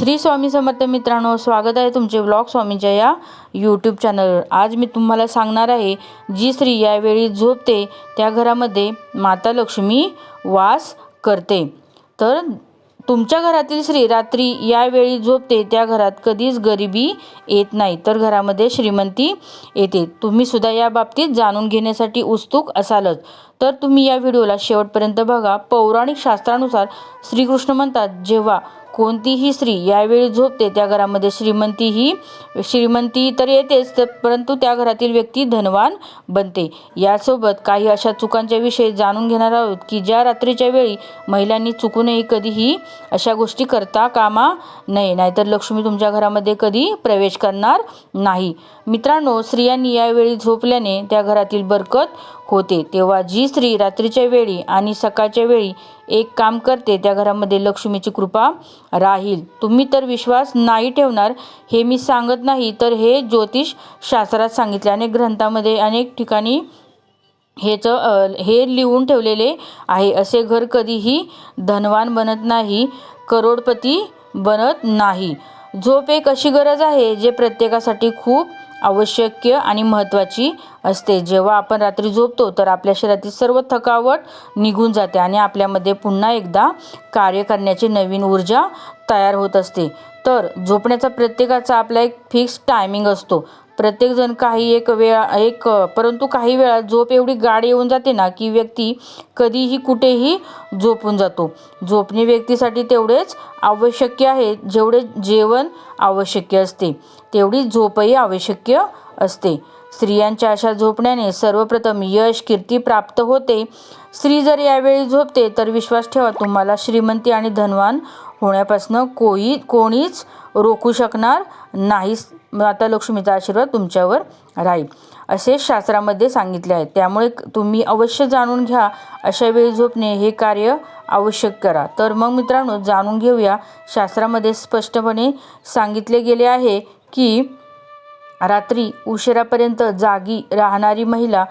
श्री स्वामी समर्थ मित्रांनो स्वागत आहे तुमचे ब्लॉग स्वामीच्या या यूट्यूब चॅनलवर आज मी तुम्हाला सांगणार आहे जी स्त्री यावेळी झोपते त्या घरामध्ये माता लक्ष्मी वास करते. तर तुमच्या घरातील स्त्री रात्री यावेळी झोपते त्या घरात कधीच गरिबी येत नाही तर घरामध्ये श्रीमंती येते. तुम्ही सुद्धा या बाबतीत जाणून घेण्यासाठी उत्सुक असालच. तर तुम्ही या व्हिडिओला शेवटपर्यंत बघा. पौराणिक शास्त्रानुसार श्रीकृष्ण म्हणतात जेव्हा कोणतीही स्त्री यावेळी झोपते त्या घरामध्ये श्रीमंती ही श्रीमंती तर येतेच तर परंतु त्या घरातील व्यक्ती धनवान बनते. यासोबत काही अशा चुकांच्या विषयी जाणून घेणार आहोत की ज्या रात्रीच्या वेळी महिलांनी चुकूनही कधीही अशा गोष्टी करता कामा नये नाहीतर लक्ष्मी तुमच्या घरामध्ये कधी प्रवेश करणार नाही. मित्रांनो स्त्रियांनी यावेळी झोपल्याने त्या घरातील बरकत होते. तेव्हा जी स्त्री रात्रीच्या वेळी आणि सकाळच्या वेळी एक काम करते त्या घरामध्ये लक्ष्मीची कृपा राहील. तुम्ही तर विश्वास नाही ठेवणार हे मी सांगत नाही तर हे ज्योतिष शास्त्रात सांगितले. अनेक ग्रंथामध्ये अनेक ठिकाणी हेच हे लिहून ठेवलेले आहे. असे घर कधीही धनवान बनत नाही करोडपती बनत नाही. झोप एक अशी गरज आहे जे प्रत्येकासाठी खूप आवश्यक आणि महत्त्वाची असते. जेव्हा आपण रात्री झोपतो तर आपल्या शरीरातील सर्व थकावट निघून जाते आणि आपल्यामध्ये पुन्हा एकदा कार्य करण्याची नवीन ऊर्जा तयार होत असते. तर झोपण्याचा प्रत्येकाचा आपला एक फिक्स टायमिंग असतो. प्रत्येकजण काही एक वेळा एक परंतु काही वेळा झोप एवढी गाढ येऊन जाते ना की व्यक्ती कधीही कुठेही झोपून जातो. झोपणे व्यक्तीसाठी तेवढेच आवश्यक आहे जेवढे जेवण आवश्यक असते. तेवढी झोपही आवश्यक असते. स्त्रियांच्या अशा झोपण्याने सर्वप्रथम यश कीर्ती प्राप्त होते. स्त्री जर यावेळी झोपते तर विश्वास ठेवा तुम्हाला श्रीमंती आणि धनवान होण्यापासून कोई कोणीच रोखू शकणार नाही माता लक्ष्मीचा आशीर्वाद तुमच्यावर राहील. असे शास्त्रामध्ये सांगितले आहे. त्यामुळे तुम्ही अवश्य जाणून घ्या. अशा वेळी झोपणे हे कार्य आवश्यक करा. तर मग मित्रांनो जाणून घेऊया. शास्त्रामध्ये स्पष्टपणे सांगितले गेले आहे की रात्री उशिरापर्यंत जागी राहणारी महिला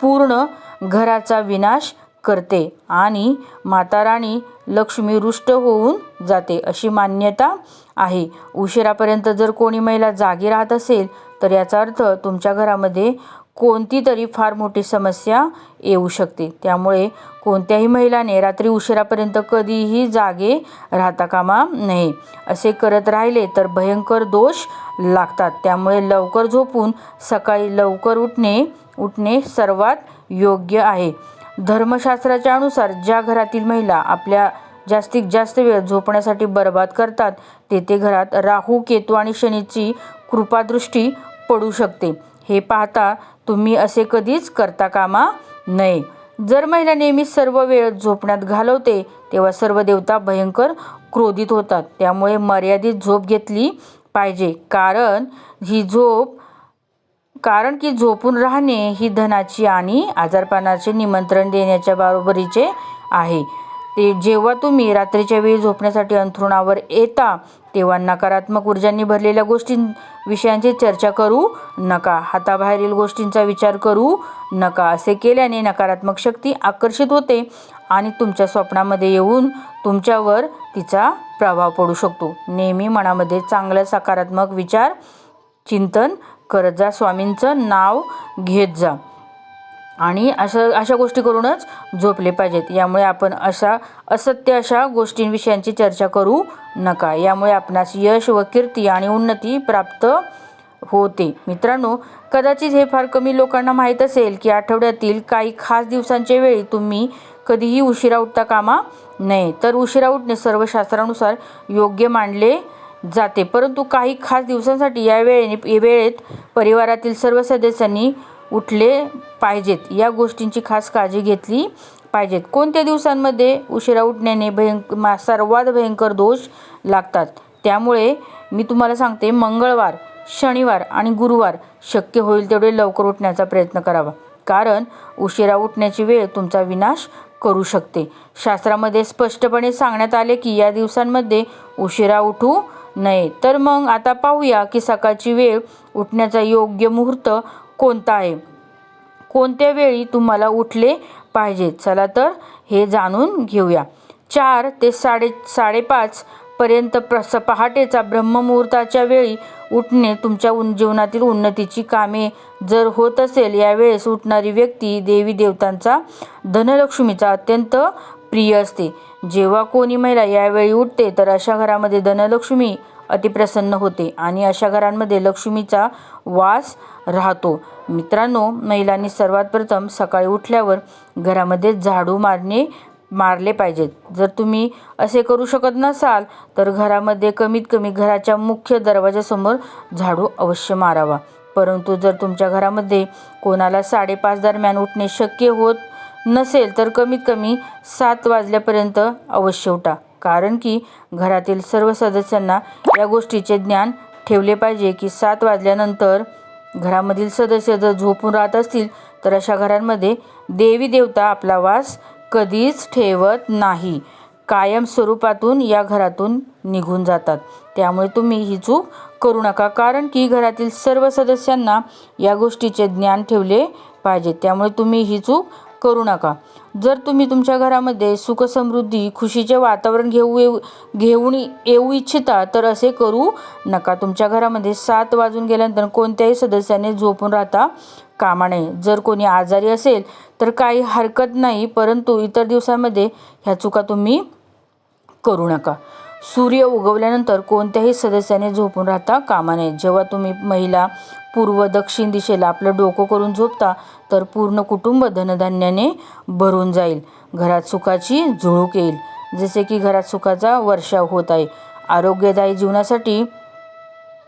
पूर्ण घराचा विनाश करते आणि माताराणी लक्ष्मी रुष्ट होऊन जाते अशी मान्यता आहे. उशिरापर्यंत जर कोणी महिला जागी राहत असेल तर याचा अर्थ तुमच्या घरामध्ये कोणती तरी फार मोठी समस्या येऊ शकते. त्यामुळे कोणत्याही महिलाने रात्री उशिरापर्यंत कधीही जागे राहता कामा नये. असे करत राहिले तर भयंकर दोष लागतात. त्यामुळे लवकर झोपून सकाळी लवकर उठणे उठणे सर्वात योग्य आहे. धर्मशास्त्राच्या अनुसार ज्या घरातील महिला आपल्या जास्तीत जास्त वेळ झोपण्यासाठी बर्बाद करतात तेथे घरात राहू केतू आणि शनीची कृपादृष्टी पडू शकते. हे पाहता तुम्ही असे कधीच करता कामा नये. जर महिला नेहमी सर्व वेळ झोपण्यात घालवते तेव्हा सर्व देवता भयंकर क्रोधित होतात. त्यामुळे मर्यादित झोप घेतली पाहिजे. कारण ही झोप कारण की झोपून राहणे ही धनाची आणि आजारपणाचे निमंत्रण देण्याच्या बरोबरीचे आहे. ते जेव्हा तुम्ही रात्रीच्या वेळी झोपण्यासाठी अंथरुणावर येता तेव्हा नकारात्मक ऊर्जांनी भरलेल्या गोष्टी विषयांची चर्चा करू नका. हाताबाहेरील गोष्टींचा विचार करू नका. असे केल्याने नकारात्मक शक्ती आकर्षित होते आणि तुमच्या स्वप्नामध्ये येऊन तुमच्यावर तिचा प्रभाव पडू शकतो. नेहमी मनामध्ये चांगला सकारात्मक विचार चिंतन करत जा स्वामींचं नाव घेत जा. आणि अशा अशा गोष्टी करूनच झोपले पाहिजेत. यामुळे आपण अशा असत्य अशा गोष्टींविषयांची चर्चा करू नका. यामुळे आपणास यश व कीर्ती आणि उन्नती प्राप्त होते. मित्रांनो कदाचित हे फार कमी लोकांना माहीत असेल की आठवड्यातील काही खास दिवसांच्या वेळी तुम्ही कधीही उशिरा उठता कामा नये. तर उशिरा उठणे सर्व शास्त्रानुसार योग्य मानले जाते. परंतु काही खास दिवसांसाठी या वेळेने वेळेत परिवारातील सर्व सदस्यांनी उठले पाहिजेत. या गोष्टींची खास काळजी घेतली पाहिजेत. कोणत्या दिवसांमध्ये उशिरा उठण्याने भयंक मा सर्वात भयंकर दोष लागतात? त्यामुळे मी तुम्हाला सांगते मंगळवार शनिवार आणि गुरुवार शक्य होईल तेवढे लवकर उठण्याचा प्रयत्न करावा. कारण उशिरा उठण्याची वेळ तुमचा विनाश करू शकते. शास्त्रामध्ये स्पष्टपणे सांगण्यात आले की या दिवसांमध्ये उशिरा उठू नये तर मग आता पाहूया की सकाळची वेळ उठण्याचा योग्य मुहूर्त कोणता आहे? कोणत्या वेळी तुम्हाला उठले पाहिजे? चला तर हे जाणून घेऊया. चार ते साडे साडेपाच पर्यंत प्रस पहाटेचा ब्रह्ममुहूर्ताच्या वेळी उठणे तुमच्या उन जीवनातील उन्नतीची कामे जर होत असेल यावेळेस उठणारी व्यक्ती देवी देवतांचा धनलक्ष्मीचा अत्यंत प्रिय असते. जेव्हा कोणी महिला यावेळी उठते तर अशा घरामध्ये धनलक्ष्मी अतिप्रसन्न होते आणि अशा घरांमध्ये लक्ष्मीचा वास राहतो. मित्रांनो महिलांनी सर्वात प्रथम सकाळी उठल्यावर घरामध्ये झाडू मारणे मारले पाहिजेत. जर तुम्ही असे करू शकत नसाल तर घरामध्ये कमीत कमी घराच्या मुख्य दरवाजासमोर झाडू अवश्य मारावा. परंतु जर तुमच्या घरामध्ये कोणाला साडेपाच दरम्यान उठणे शक्य होत नसेल तर कमीत कमी सात वाजल्यापर्यंत अवश्य उठा. कारण की घरातील सर्व सदस्यांना या गोष्टीचे ज्ञान ठेवले पाहिजे की सात वाजल्यानंतर घरामधील सदस्य जर झोपून राहत असतील तर अशा घरांमध्ये देवी देवता आपला वास कधीच ठेवत नाही. कायम स्वरूपातून या घरातून निघून जातात. त्यामुळे तुम्ही ही चूक करू नका. कारण की घरातील सर्व सदस्यांना या गोष्टीचे ज्ञान ठेवले पाहिजे. त्यामुळे तुम्ही ही चूक करू नका. जर तुम्ही तुमच्या घरामध्ये सुखसमृद्धी खुशीचे वातावरण घेऊ येऊ घेऊन येऊ इच्छिता तर असे करू नका. तुमच्या घरामध्ये सात वाजून गेल्यानंतर कोणत्याही सदस्याने झोपून राहता कामा नये. जर कोणी आजारी असेल तर काही हरकत नाही परंतु इतर दिवसामध्ये ह्या चुका तुम्ही करू नका. सूर्य उगवल्यानंतर कोणत्याही सदस्याने झोपून राहता कामा नये. जेव्हा तुम्ही महिला पूर्व दक्षिण दिशेला आपलं डोकं करून झोपता तर पूर्ण कुटुंब धनधान्याने भरून जाईल. घरात सुखाची झुळूक येईल. जसे की घरात सुखाचा वर्षाव होत आहे. आरोग्यदायी जीवनासाठी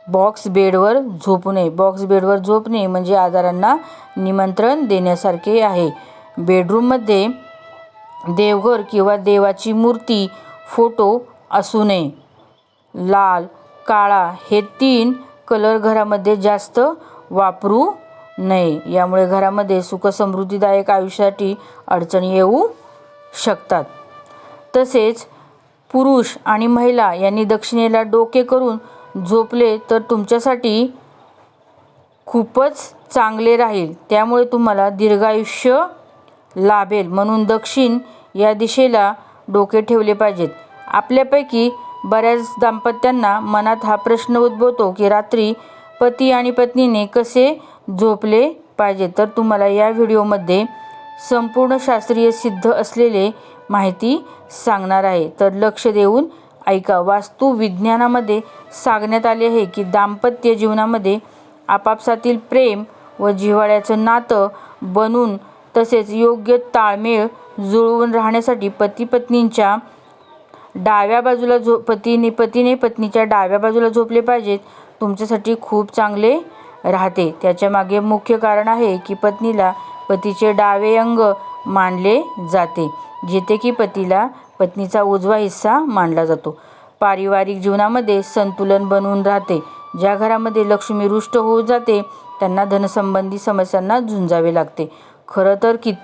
बॉक्स बेडवर झोपू नये. बॉक्स बेडवर झोपणे म्हणजे आजारांना निमंत्रण देण्यासारखे आहे. बेडरूममध्ये देवघर किंवा देवाची मूर्ती फोटो असू नये. लाल काळा हे तीन कलर घरामध्ये जास्त वापरू नये. यामुळे घरामध्ये सुखसमृद्धीदायक आयुष्यासाठी अडचणी येऊ शकतात. तसेच पुरुष आणि महिला यांनी दक्षिणेला डोके करून झोपले तर तुमच्यासाठी खूपच चांगले राहील. त्यामुळे तुम्हाला दीर्घायुष्य लाभेल. म्हणून दक्षिण या दिशेला डोके ठेवले पाहिजेत. आपल्यापैकी बऱ्याच दाम्पत्यांना मनात हा प्रश्न उद्भवतो की रात्री पती आणि पत्नीने कसे झोपले पाहिजे? तर तुम्हाला या व्हिडिओमध्ये संपूर्ण शास्त्रीय सिद्ध असलेले माहिती सांगणार आहे. तर लक्ष देऊन ऐका. वास्तू विज्ञानामध्ये सांगण्यात आले आहे की दाम्पत्य जीवनामध्ये आपापसातील प्रेम व जिव्हाळ्याचं नातं बनून तसेच योग्य ताळमेळ जुळवून राहण्यासाठी पती पत्नींच्या डाव्या बाजूला झो पतीने पतीने पत्नीच्या डाव्या बाजूला झोपले पाहिजेत. तुमच्यासाठी खूप चांगले राहते. त्याच्यामागे मुख्य कारण आहे की पत्नीला पतीचे डावे अंग मानले जाते जेथे की पतीला पत्नीचा उजवा हिस्सा मानला जातो. पारिवारिक जीवनामध्ये संतुलन बनवून राहते. ज्या घरामध्ये लक्ष्मी रुष्ट होऊ जाते त्यांना धनसंबंधी समस्यांना झुंजावे लागते. खरं तर कित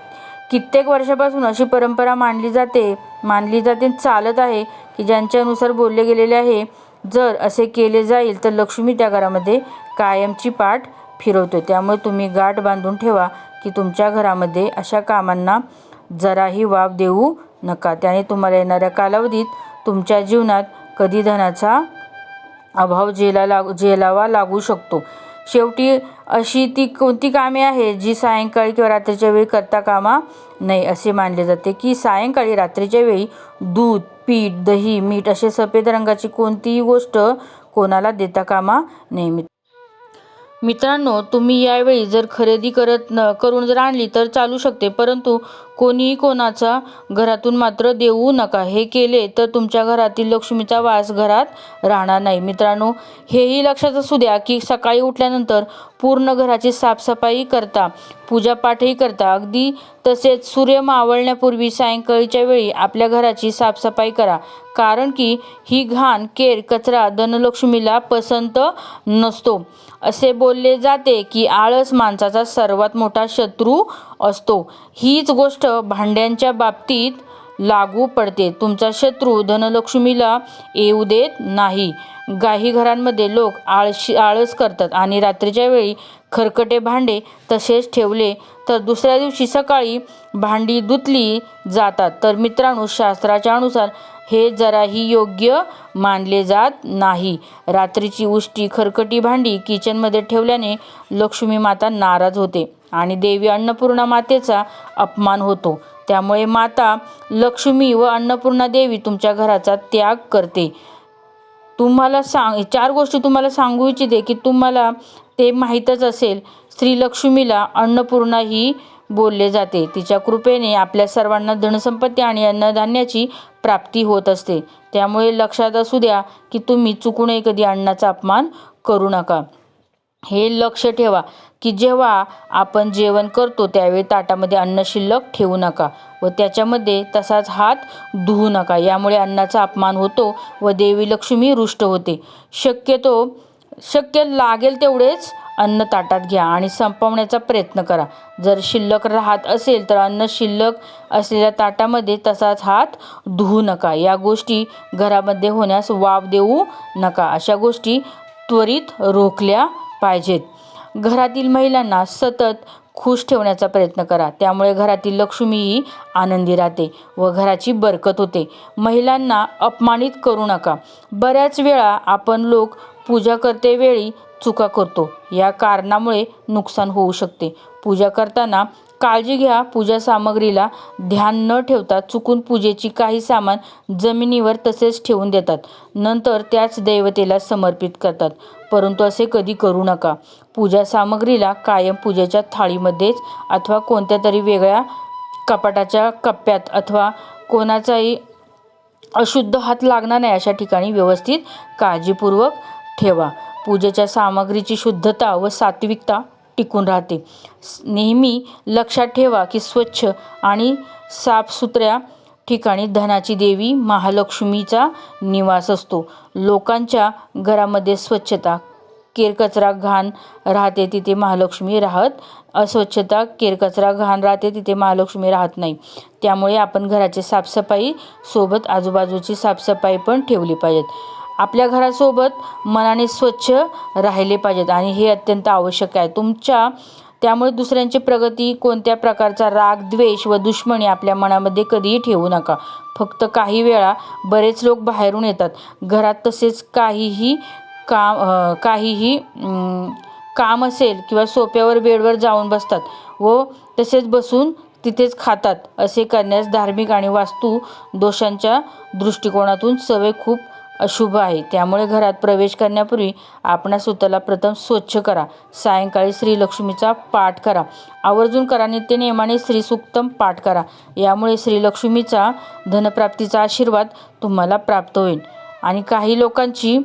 कित्येक वर्षापासून अशी परंपरा मानली जाते मानली जाते चालत आहे की ज्यांच्यानुसार बोलले गेलेले आहे जर असे केले जाईल तर लक्ष्मी त्या घरामध्ये कायमची पाठ फिरवतो. त्यामुळे तुम्ही गाठ बांधून ठेवा की तुमच्या घरामध्ये अशा कामांना जराही वाव देऊ नका. त्याने तुम्हाला येणाऱ्या कालावधीत तुमच्या जीवनात कधी धनाचा अभाव झेला लागू झेलावा लागू शकतो. शेवटी अशी ती कोणती कामे आहेत जी सायंकाळी किंवा रात्रीच्या वेळी करता कामा नाही असे मानले जाते? की सायंकाळी रात्रीच्या वेळी दूध पीठ दही मीठ असे सफेद रंगाची कोणतीही गोष्ट कोणाला देता कामा नाही मित्रांनो तुम्ही यावेळी जर खरेदी करत न करून जर आणली तर चालू शकते परंतु कोणीही कोणाचा घरातून मात्र देऊ नका. हे केले तर तुमच्या घरातील लक्ष्मीचा वास घरात राहणार नाही. मित्रांनो हेही लक्षात असू द्या की सकाळी उठल्यानंतर पूर्ण घराची साफसफाई करता पूजापाठही करता. अगदी तसेच सूर्य मावळण्यापूर्वी सायंकाळीच्या वेळी आपल्या घराची साफसफाई करा. कारण की ही घाण केर कचरा धनलक्ष्मीला पसंत नसतो. असे बोलले जाते की आळस माणसाचा सर्वात मोठा शत्रू असतो. हीच गोष्ट भांड्यांच्या बाबतीत लागू पडते. तुमचा शत्रू धनलक्ष्मीला येऊ देत नाही. काही घरांमध्ये लोक आळशी आळस करतात आणि रात्रीच्या वेळी खरकटे भांडे तसेच ठेवले तर दुसऱ्या दिवशी सकाळी भांडी धुतली जातात. तर मित्रांनो शास्त्राच्या अनुसार हे जराही योग्य मानले जात नाही. रात्रीची उष्टी खरकटी भांडी किचनमध्ये ठेवल्याने लक्ष्मी माता नाराज होते आणि देवी अन्नपूर्णा मातेचा अपमान होतो. त्यामुळे माता लक्ष्मी व अन्नपूर्णा देवी तुमच्या घराचा त्याग करते. तुम्हाला सांग चार गोष्टी तुम्हाला सांगू इच्छिते की तुम्हाला ते माहीतच असेल. श्री लक्ष्मीला अन्नपूर्णा ही बोलले जाते. तिच्या कृपेने आपल्या सर्वांना धनसंपत्ती आणि अन्नधान्याची प्राप्ती होत असते. त्यामुळे लक्षात असू द्या की तुम्ही चुकूनही कधी अन्नाचा अपमान करू नका. हे लक्ष ठेवा की जेव्हा आपण जेवण करतो त्यावेळी ताटामध्ये अन्न शिल्लक ठेवू नका व त्याच्यामध्ये तसाच हात धुवू नका. यामुळे अन्नाचा अपमान होतो व देवी लक्ष्मी रुष्ट होते. शक्यतो शक्य लागेल तेवढेच अन्न ताटात घ्या आणि संपवण्याचा प्रयत्न करा. जर शिल्लक राहत असेल तर अन्न शिल्लक असलेल्या ताटामध्ये तसाच हात धुवू नका. या गोष्टी घरामध्ये होण्यास वाव देऊ नका. अशा गोष्टी त्वरित रोखल्या पाहिजेत. घरातील महिलांना सतत खुश ठेवण्याचा प्रयत्न करा. त्यामुळे घरातील लक्ष्मीही आनंदी राहते व घराची बरकत होते. महिलांना अपमानित करू नका. बऱ्याच वेळा आपण लोक पूजा करते वेळी चुका करतो. या कारणामुळे नुकसान होऊ शकते. पूजा करताना काळजी घ्या. पूजा सामग्रीला ध्यान न ठेवता चुकून पूजेची काही सामान जमिनीवर तसेच ठेवून देतात. नंतर त्याच दैवतेला समर्पित करतात. परंतु असे कधी करू नका. पूजा सामग्रीला कायम पूजेच्या थाळीमध्येच अथवा कोणत्या तरी वेगळ्या कपाटाच्या कप्प्यात अथवा कोणाचाही अशुद्ध हात लागणार नाही अशा ठिकाणी व्यवस्थित काळजीपूर्वक ठेवा. पूजेच्या सामग्रीची शुद्धता व सात्विकता टिकून राहते. नेहमी लक्षात ठेवा की स्वच्छ आणि साफसुथऱ्या ठिकाणी धनाची देवी महालक्ष्मीचा निवास असतो. लोकांच्या घरामध्ये स्वच्छता केरकचरा घाण राहते तिथे महालक्ष्मी राहत अस्वच्छता केरकचरा घाण राहते तिथे महालक्ष्मी राहत नाही. त्यामुळे आपण घराची साफसफाई सोबत आजूबाजूची साफसफाई पण ठेवली पाहिजेत. आपल्या घरासोबत मनाने स्वच्छ राहिले पाहिजेत आणि हे अत्यंत आवश्यक आहे. तुमच्या त्यामुळे दुसऱ्यांची प्रगती कोणत्या प्रकारचा राग द्वेष व दुश्मनी आपल्या मनामध्ये कधीही ठेवू नका. फक्त काही वेळा बरेच लोक बाहेरून येतात. घरात तसेच काहीही काम काहीही काम असेल किंवा सोप्यावर बेडवर जाऊन बसतात व तसेच बसून तिथेच खातात असे करण्यास धार्मिक आणि वास्तू दोषांच्या दृष्टिकोनातून सवय खूप अशुभ आहे. त्यामुळे घरात प्रवेश करण्यापूर्वी आपणा स्वतःला प्रथम स्वच्छ करा. सायंकाळी श्रीलक्ष्मीचा पाठ करा. आवर्जून करा नित्यनियमाने श्रीसुक्तम पाठ करा. यामुळे श्रीलक्ष्मीचा धनप्राप्तीचा आशीर्वाद तुम्हाला प्राप्त होईल. आणि काही लोकांची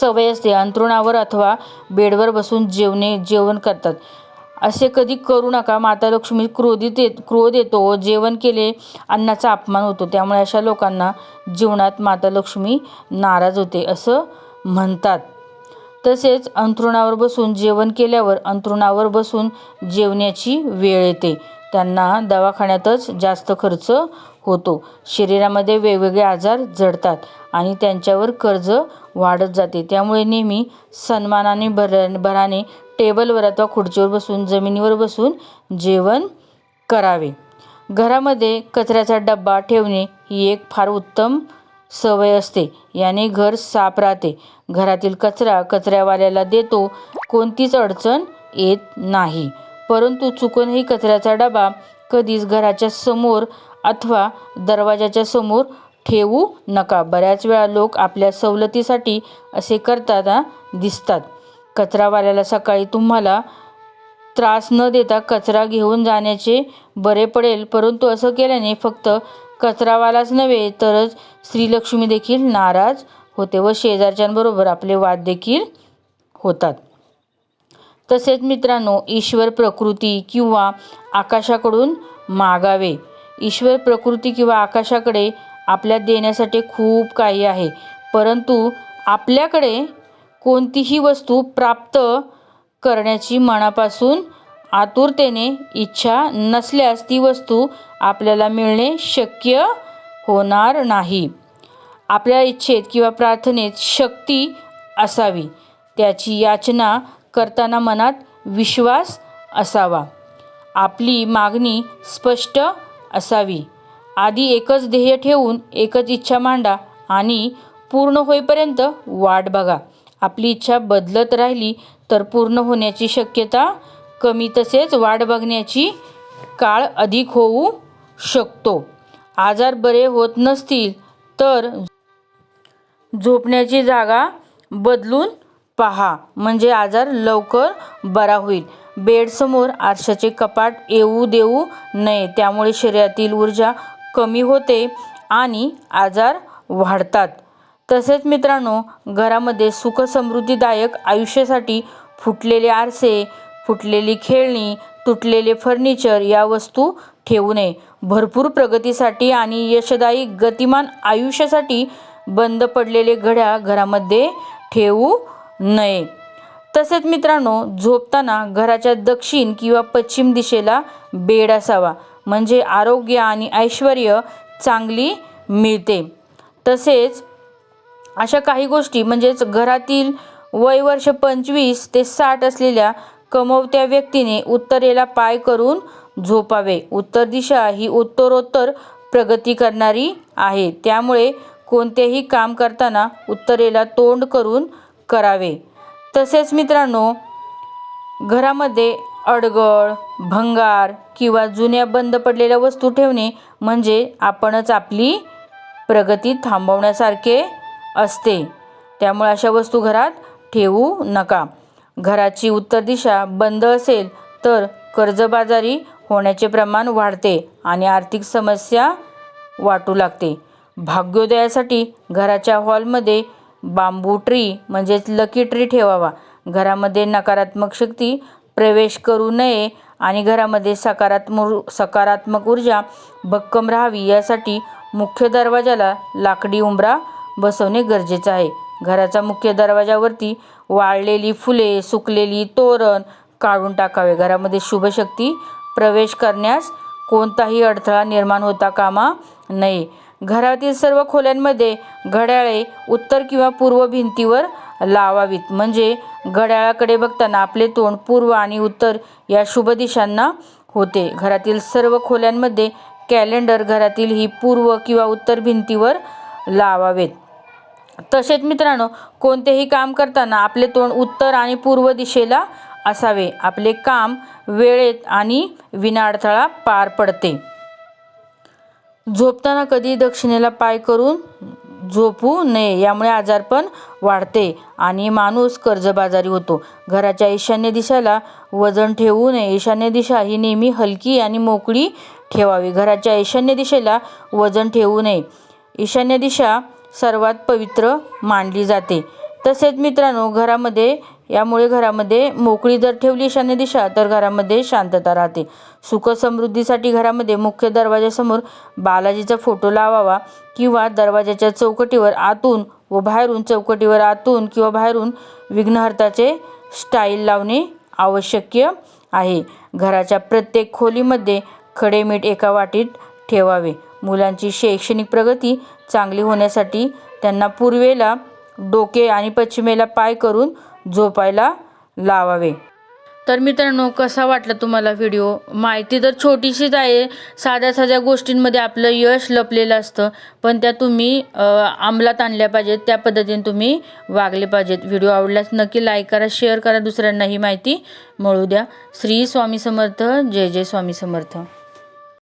सवय असते अंथरुणावर अथवा बेडवर बसून जेवणे जेवण करतात. असे कधी करू नका. माता लक्ष्मी क्रोधित येत क्रोध येतो जेवण केले अन्नाचा अपमान होतो. त्यामुळे अशा लोकांना जीवनात माता लक्ष्मी नाराज होते असं म्हणतात. तसेच अंथरुणावर बसून जेवण केल्यावर अंथरुणावर बसून जेवण्याची वेळ येते. त्यांना दवाखान्यातच जास्त खर्च होतो. शरीरामध्ये वेगवेगळे आजार जडतात आणि त्यांच्यावर कर्ज वाढत जाते. त्यामुळे नेहमी सन्मानाने भर भराने टेबलवर अथवा खुर्चीवर बसून जमिनीवर बसून जेवण करावे. घरामध्ये कचऱ्याचा डब्बा ठेवणे ही एक फार उत्तम सवय असते. याने घर साफ राहते. घरातील कचरा कचऱ्यावाल्याला देतो. कोणतीच अडचण येत नाही. परंतु चुकूनही कचऱ्याचा डबा कधीच घराच्या समोर अथवा दरवाजाच्या समोर ठेवू नका. बऱ्याच वेळा लोक आपल्या सवलतीसाठी असे करताना दिसतात. कचरावाल्याला सकाळी तुम्हाला त्रास न देता कचरा घेऊन जाण्याचे बरे पडेल परंतु असं केल्याने फक्त कचरावालाच नव्हे तरच श्रीलक्ष्मी देखील नाराज होते व शेजारच्यांबरोबर आपले वाद देखील होतात. तसेच मित्रांनो ईश्वर प्रकृती किंवा आकाशाकडून मागावे. ईश्वर प्रकृती किंवा आकाशाकडे आपल्या देण्यासाठी खूप काही आहे परंतु आपल्याकडे कोणतीही वस्तू प्राप्त करण्याची मनापासून आतुरतेने इच्छा नसल्यास ती वस्तू आपल्याला मिळणे शक्य होणार नाही. आपल्या इच्छेत किंवा प्रार्थनेत शक्ती असावी त्याची याचना करताना मनात विश्वास असावा. आपली मागणी स्पष्ट असावी. आधी एकच ध्येय ठेवून एकच इच्छा मांडा आणि पूर्ण होईपर्यंत वाट बघा. आपली इच्छा बदलत राहिली तर पूर्ण होण्याची शक्यता कमी तसेच वाढ बघण्याची काळ अधिक होऊ शकतो. आजार बरे होत नसतील तर झोपण्याची जागा बदलून पहा. म्हणजे आजार लवकर बरा होईल. बेडसमोर आरशाचे कपाट येऊ देऊ नये. त्यामुळे शरीरातील ऊर्जा कमी होते आणि आजार वाढतात. तसेच मित्रांनो घरामध्ये सुखसमृद्धीदायक आयुष्यासाठी फुटलेले आरसे फुटलेली खेळणी तुटलेले फर्निचर या वस्तू ठेवू नये. भरपूर प्रगतीसाठी आणि यशदायी गतिमान आयुष्यासाठी बंद पडलेले घड्याळ घरामध्ये ठेवू नये. तसेच मित्रांनो झोपताना घराच्या दक्षिण किंवा पश्चिम दिशेला बेड असावा. म्हणजे आरोग्य आणि ऐश्वर चांगली मिळते. तसेच अशा काही गोष्टी म्हणजेच घरातील वय वर्ष पंचवीस ते साठ असलेल्या कमवत्या व्यक्तीने उत्तरेला पाय करून झोपावे. उत्तर दिशा ही उत्तरोत्तर प्रगती करणारी आहे. त्यामुळे कोणतेही काम करताना उत्तरेला तोंड करून करावे. तसेच मित्रांनो घरामध्ये अडगळ भंगार किंवा जुन्या बंद पडलेल्या वस्तू ठेवणे म्हणजे आपणच आपली प्रगती थांबवण्यासारखे असते. त्यामुळे अशा वस्तू घरात ठेवू नका. घराची उत्तर दिशा बंद असेल तर कर्जबाजारी होण्याचे प्रमाण वाढते आणि आर्थिक समस्या वाटू लागते. भाग्योदयासाठी घराच्या हॉलमध्ये बांबू ट्री म्हणजेच लकी ट्री ठेवावा. घरामध्ये नकारात्मक शक्ती प्रवेश करू नये आणि घरामध्ये सकारात्मक सकारात्मक ऊर्जा भक्कम राहावी यासाठी मुख्य दरवाजाला लाकडी उंबरा बसवणे गरजेचं आहे. घराचा मुख्य दरवाजावरती वाळलेली फुले सुकलेली तोरण काढून टाकावे. घरामध्ये शुभशक्ती प्रवेश करण्यास कोणताही अडथळा निर्माण होता कामा नये. घरातील सर्व खोल्यांमध्ये घड्याळे उत्तर किंवा पूर्व भिंतीवर लावावीत. म्हणजे घड्याळाकडे बघताना आपले तोंड पूर्व आणि उत्तर या शुभ दिशांना होते. घरातील सर्व खोल्यांमध्ये कॅलेंडर घरातील ही पूर्व किंवा उत्तर भिंतीवर लावावेत. तसेच मित्रांनो कोणतेही काम करताना आपले तोंड उत्तर आणि पूर्व दिशेला असावे. आपले काम वेळेत आणि विनाअडथळा पार पडते. झोपताना कधी दक्षिणेला पाय करून झोपू नये यामुळे आजारपण वाढते आणि माणूस कर्जबाजारी होतो. घराच्या ईशान्य दिशेला वजन ठेवू नये. ईशान्य दिशा ही नेहमी हलकी आणि मोकळी ठेवावी. घराच्या ईशान्य दिशेला वजन ठेवू नये. ईशान्य दिशा सर्वात पवित्र मानली जाते. तसेच मित्रांनो घरामध्ये यामुळे घरामध्ये मोकळी जर ठेवली ईशान्य दिशा तर घरामध्ये शांतता राहते. सुखसमृद्धीसाठी घरामध्ये मुख्य दरवाजासमोर बालाजीचा फोटो लावावा किंवा दरवाजाच्या चौकटीवर आतून व बाहेरून चौकटीवर आतून किंवा बाहेरून विघ्नहर्ताचे स्टाईल लावणे आवश्यक आहे. घराच्या प्रत्येक खोलीमध्ये खडे मीठ एका वाटीत ठेवावे. मुलांची शैक्षणिक प्रगती चांगली होण्यासाठी त्यांना पूर्वेला डोके आणि पश्चिमेला पाय करून झोपायला लावावे. तर मित्रांनो कसा वाटला तुम्हाला व्हिडिओ? माहिती तर छोटीशीच आहे. साध्या साध्या गोष्टींमध्ये आपलं यश लपलेलं असतं पण त्या तुम्ही अंमलात आणल्या पाहिजेत. त्या पद्धतीने तुम्ही वागले पाहिजेत. व्हिडिओ आवडल्यास नक्की लाईक करा शेअर करा. दुसऱ्यांना ही माहिती मिळू द्या. श्री स्वामी समर्थ. जय जय स्वामी समर्थ.